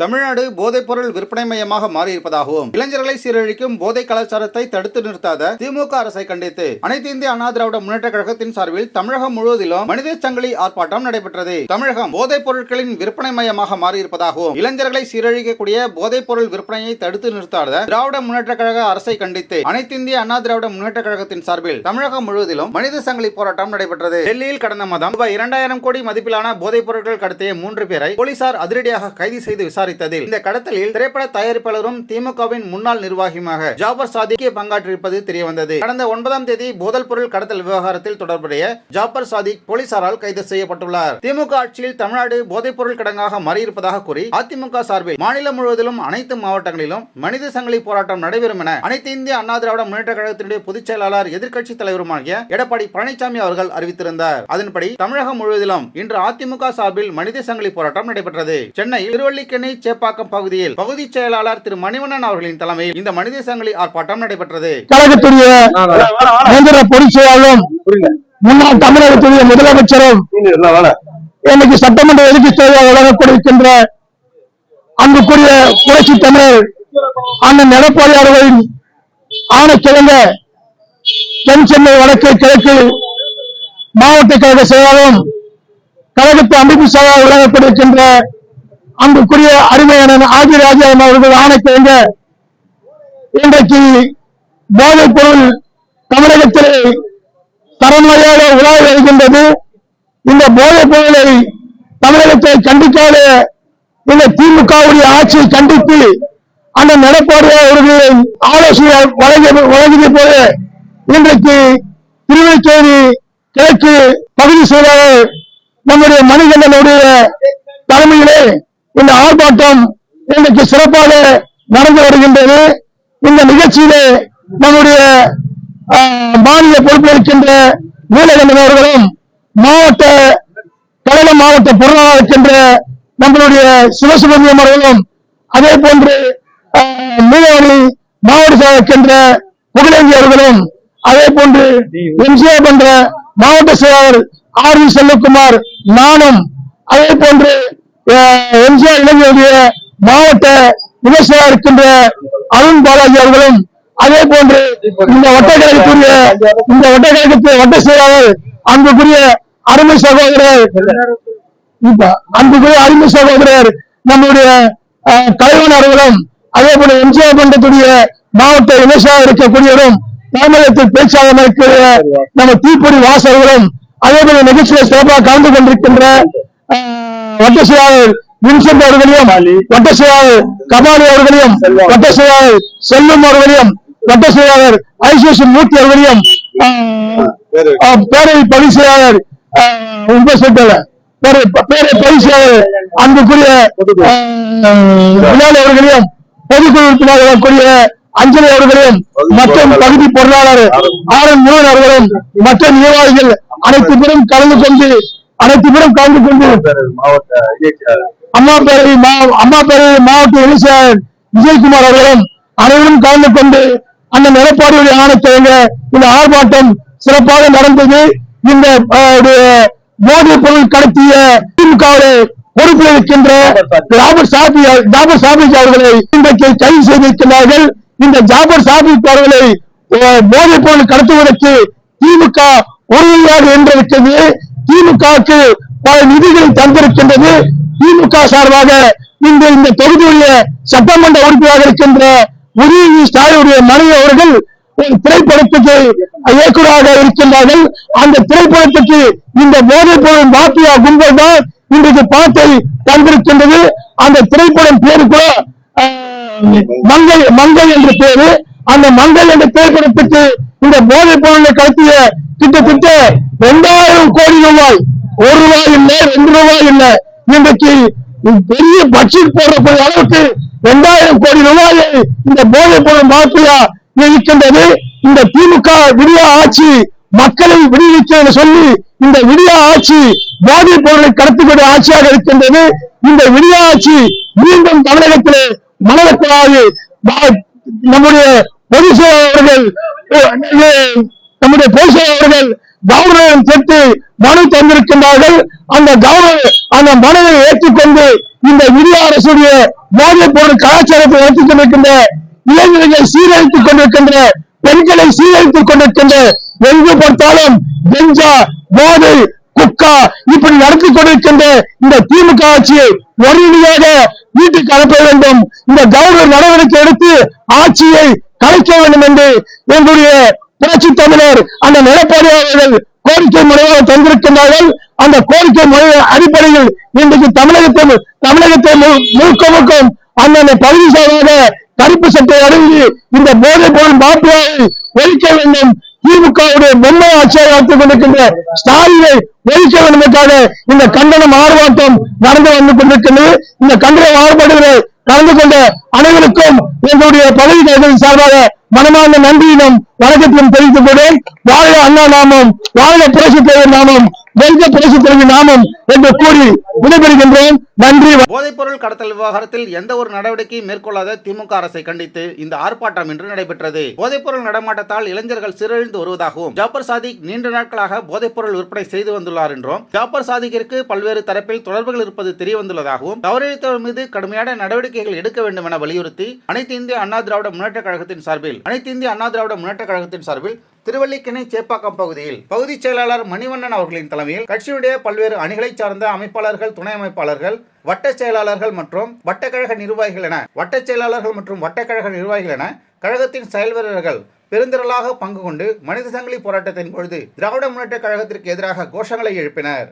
தமிழ்நாடு போதைப்பொருள் விற்பனை மையமாக மாறியிருப்பதாகவும் இளைஞர்களை சீரழிக்கும் போதை கலாச்சாரத்தை தடுத்து நிறுத்தாத திமுக அரசை கண்டித்து அனைத்து இந்திய அண்ணா திராவிட முன்னேற்ற கழகத்தின் சார்பில் தமிழகம் முழுவதிலும் மனித சங்கிலி ஆர்ப்பாட்டம் நடைபெற்றது. தமிழகம் போதைப் பொருட்களின் விற்பனை மையமாக மாறியிருப்பதாகவும் இளைஞர்களை சீரழிக்கக்கூடிய போதைப் பொருள் விற்பனையை தடுத்து நிறுத்தாத திராவிட முன்னேற்ற கழக அரசை கண்டித்து அனைத்து இந்திய அண்ணா திராவிட முன்னேற்ற கழகத்தின் சார்பில் தமிழகம் முழுவதிலும் மனித சங்கிலி போராட்டம் நடைபெற்றது. டெல்லியில் கடந்த மாதம் ரூபாய் இரண்டாயிரம் கோடி மதிப்பிலான போதைப் பொருட்கள் கடத்திய மூன்று பேரை போலீசார் அதிரடியாக கைது செய்து விசாரித்ததில் இந்த கடத்தலில் திரைப்பட தயாரிப்பாளரும் திமுகவின் முன்னாள் நிர்வாகியுமாக ஜாபர் சாதிக்கு பங்காற்றிருப்பது தெரியவந்தது. கடந்த ஒன்பதாம் தேதி போதல் பொருள் கடத்தல் விவகாரத்தில் தொடர்புடைய ஜாபர் சாதிக் போலீசாரால் கைது செய்யப்பட்டுள்ளார். திமுக ஆட்சியில் தமிழ்நாடு போதைப் பொருள் கிடங்காக மாறியிருப்பதாக கூறி அதிமுக சார்பில் மாநிலம் முழுவதிலும் அனைத்து மாவட்டங்களிலும் மனித சங்கிலி போராட்டம் நடைபெறும் என அனைத்து இந்திய அண்ணா திராவிட முன்னேற்ற கழகத்தினுடைய பொதுச் செயலாளர் எதிர்க்கட்சி தலைவருமாகிய எடப்பாடி பழனிசாமி அவர்கள் அறிவித்திருந்தார். அதன்படி தமிழகம் முழுவதிலும் இன்று அதிமுக சார்பில் மனித சங்கிலி போராட்டம் நடைபெற்றது. சென்னை திருவல்லிக்கேணி சேப்பாக்கம் பகுதியில் பகுதி செயலாளர் திரு மணிவண்ணன் அவர்களின் தலைமையில் இந்த மனித சங்கிலி ஆர்ப்பாட்டம் நடைபெற்றது. கழகத்துடைய கேந்திர பொதுச் செயலாளரும் முன்னாள் தமிழகத்துடைய முதலமைச்சரும் இன்னைக்கு சட்டமன்ற எதிர்ப்பு செயலாளர் வழங்கப்பட்டிருக்கின்ற அன்புக்குரிய புரட்சி தமிழர் அண்ணன் எடப்பாடி அவர்களின் ஆணைக்கிழங்க தென் சென்னை வடக்கு கிழக்கு மாவட்ட கழக செயலாளரும் கழகத்து அமைப்பு செயலாளர் வழங்கப்பட்டிருக்கின்ற அன்புக்குரிய அருமையான ஆதி அவர்கள் ஆணைக்கிழங்க இன்றைக்கு போதைப் பொருள் தமிழகத்திலே தரமுறையாக உலாவி வருகின்றது. இந்த போதைப் பொருளை தமிழகத்தை கண்டிக்காத இந்த திமுகவுடைய ஆட்சியை கண்டித்து அந்த நடப்பாடு அவர்களின் ஆலோசனை வழங்கிய வழங்கிய போது இன்றைக்கு திருவள்ளச்சேரி கிழக்கு பகுதி செயலாளர் நம்முடைய மணிகண்டனுடைய தலைமையிலே இந்த ஆர்ப்பாட்டம் இன்றைக்கு சிறப்பாக நடந்து வருகின்றது. இந்த நிகழ்ச்சியிலே நம்முடைய மாநில பொறுப்பேற்கின்ற நீலகண்டன் அவர்களும் மாவட்ட கடலம் மாவட்ட பொருளாளர் இருக்கின்ற நம்மளுடைய சிவசுப்பிரமணியம் அவர்களும் அதே போன்று ஆஹ், மீனவனி மாவட்ட இருக்கின்ற புகழேந்தி அவர்களும் அதே போன்று எம்ஜிஆர் என்ற மாவட்ட செயலாளர் ஆர் வி செல்வகுமார் நானும் அதே போன்று எம்ஜிஆர் இளைஞருடைய மாவட்ட விவசாயம் இருக்கின்ற அருண் பாலாஜி அவர்களும் அதே போன்று இந்த வட்டக்கழகத்துடைய இந்த வட்டக்கழகத்து வட்ட செயலாளர் அன்புக்குரிய அருமை சகோதரர் அன்புக்குரிய அருமை சகோதரர் நம்முடைய அஹ், அவர்களும் அதே போல எம்ஜிஆர் மன்றத்துடைய மாவட்ட விவசாயம் இருக்கக்கூடியவரும் தமிழகத்தில் பேச்சாளர் இருக்கிற நம்ம தீப்பொறி வாசகர்களும் அதே போல நிகழ்ச்சியை சிறப்பாக கலந்து கொண்டிருக்கின்ற வட்ட செயலாளர் வின்சென்ட் அவர்களையும் வட்ட செயலாளர் கபாலி அவர்களையும் வட்ட செயலாளர் செல்வம் அவர்களையும் வட்ட செயலாளர் ஐசோசன் மூர்த்தி அவர்களையும் பேரவை பதிவு செயலாளர் அஹ், உங்க சொல்றல பேரை பதிவு செயலாளர் அன்புக்குரிய பிலால் அவர்களையும் பொதுக்குழு உறுப்பினர் வரக்கூடிய அஞ்சலி அவர்களையும் மற்றும் பகுதி பொருளாளர் ஆர் என் மோகன் அவர்களும் மற்ற நிர்வாகிகள் அனைத்து பேரும் கலந்து கொண்டு அனைத்து பேரும் கலந்து கொண்டு அம்மா பேரவை அம்மா பேரவை மாவட்ட இளைஞர் விஜயகுமார் அவர்களும் அனைவரும் கலந்து கொண்டு அந்த நிலப்பாடுகளை ஆணைத்தவங்க இந்த ஆர்ப்பாட்டம் சிறப்பாக நடந்தது. இந்த போதை பொருள் கடத்திய திமுக பொறுப்பில் இருக்கின்ற ஜாபர் சாபி ஜாபர் சாபிக் அவர்களை இன்றைக்கு கைது செய்திருக்கிறார்கள் இந்த ஜாபர் சாபிக் அவர்களை அஹ், போதைப் பொருள் கடத்துவதற்கு திமுக உறுதியாக இருந்திருக்கிறது திமுகவுக்கு பல நிதிகளை தந்திருக்கின்றது. திமுக சார்பாக இன்று இந்த தொகுதியுடைய சட்டமன்ற உறுப்பினராக இருக்கின்ற உதயநிதி ஸ்டாலினுடைய மனைவி அவர்கள் ஒரு திரைப்படத்துக்கு இயக்குநராக இருக்கின்றார்கள். அந்த திரைப்படத்துக்கு இந்த போதைப் பொருள் மாஃபியா கும்பல் தான் இன்றைக்கு பணத்தை தந்திருக்கின்றது. அந்த திரைப்படம் பேரு கூட மங்கை மங்கை என்று பேரு. அந்த மங்கை என்ற திரைப்படத்துக்கு இந்த போதைப் பொருளை கடத்திய கிட்டத்தட்ட இரண்டாயிரம் கோடி ரூபாய். ஒரு ரூபாய் இல்லை ரெண்டு ரூபாய் இல்லை. இன்றைக்கு பெரிய பட்ஜெட் போடக்கூடிய அளவுக்கு இரண்டாயிரம் கோடி ரூபாயை இந்த போதைப் பொருள் மாஃபியா இருக்கின்றது. இந்த திமுக விடிய ஆட்சி மக்களை விடுவிக்க சொல்லி இந்த விடிய ஆட்சி போதைப் பொருளை கடத்தக்கூடிய ஆட்சியாக இருக்கின்றது. இந்த விடிய ஆட்சி மீண்டும் தமிழகத்திலே மலரக்கூடாது. நம்முடைய பொதுச் அவர்கள் நம்முடைய பொதுச் கௌரவம் அவர்கள் கவர்னரிடம் சென்று மனு தந்திருக்கின்றார்கள். அந்த கவர்னர் அந்த மனுவை ஏற்றுக்கொண்டு இந்த இந்திய அரசுடைய போதைப் பொருள் கலாச்சாரத்தை ஏற்றுக் கொண்டிருக்கின்ற இளைஞர்களை சீரழித்துக் கொண்டிருக்கின்ற பெண்களை சீரழித்துக் கொண்டிருக்கின்ற எங்கு பார்த்தாலும் கெஞ்சா போதை குக்கா இப்படி நடத்தி கொண்டிருக்கின்ற இந்த திமுக ஆட்சியை உடனடியாக வீட்டுக்கு அனுப்ப வேண்டும். இந்த கவர்னர் நடவடிக்கை எடுத்து ஆட்சியை கலைக்க வேண்டும் என்று எங்களுடைய புரட்சி தமிழர் அந்த நிலப்பாடியாளர்கள் கோரிக்கை முறையாக தந்திருக்கின்றார்கள். அந்த கோரிக்கை முறை அடிப்படையில் இன்றைக்கு தமிழகத்தில் தமிழகத்தை முழுக்க முழுக்கும் அந்தந்த பகுதி சார்பாக கருப்பு சட்டை அடங்கி இந்த போதைப் பொருள் மாப்பியாவை ஒழிக்க வேண்டும். திமுகவுடைய பொம்மை ஆட்சியாக நடத்திக் கொண்டிருக்கின்ற ஸ்டாலினை ஒழிக்க வேண்டும் இந்த கண்டனம் ஆர்ப்பாட்டம் நடந்து வந்து கொண்டிருக்கின்றது. இந்த கண்டன ஆர்ப்பாட்டங்களை கலந்து கொண்ட அனைவருக்கும் எங்களுடைய பதவி கழகத்தின் சார்பாக மனமார்ந்த நன்றியினும் வணக்கத்திலும் தெரிவித்துக் கொண்டேன் வாழ்க அண்ணா நாமம் வாழ்க புரட்சி தலைவர் நாமம். நாமம் என்று கூறி விடைபெறுகின்றேன் நன்றி. போதைப்பொருள் கடத்தல் விவகாரத்தில் எந்த ஒரு நடவடிக்கையும் மேற்கொள்ளாத திமுக அரசை கண்டித்து இந்த ஆர்ப்பாட்டம் இன்று நடைபெற்றது. போதைப்பொருள் நடமாட்டத்தால் இளைஞர்கள் சீரழிந்து வருவதாகவும் ஜாபர் சாதிக் நீண்ட நாட்களாக போதைப்பொருள் விற்பனை செய்து வந்துள்ளார் என்றும் ஜாபர் சாதிக்கிற்கு பல்வேறு தரப்பில் தொடர்புகள் இருப்பது தெரிய வந்துள்ளதாகவும் தவறிழைத்தவர் மீது கடுமையான நடவடிக்கைகள் எடுக்க வேண்டும் என வலியுறுத்தி அனைத்து இந்திய அண்ணா திராவிட முன்னேற்ற கழகத்தின் சார்பில் அனைத்து இந்திய அண்ணா திராவிட முன்னேற்ற கழகத்தின் சார்பில் திருவல்லிக்கணை சேப்பாக்கம் பகுதியில் பகுதி செயலாளர் மணிவண்ணன் அவர்களின் தலைமையில் கட்சியுடைய பல்வேறு அணிகளைச் சார்ந்த அமைப்பாளர்கள் துணை அமைப்பாளர்கள் வட்ட செயலாளர்கள் மற்றும் வட்டக்கழக நிர்வாகிகள் என வட்டச் செயலாளர்கள் மற்றும் வட்டக்கழக நிர்வாகிகள் என கழகத்தின் செயல் வீரர்கள் பெருந்திரளாக பங்கு கொண்டு மனித சங்கிலி போராட்டத்தின் பொழுது திராவிட முன்னேற்ற கழகத்திற்கு எதிராக கோஷங்களை எழுப்பினர்.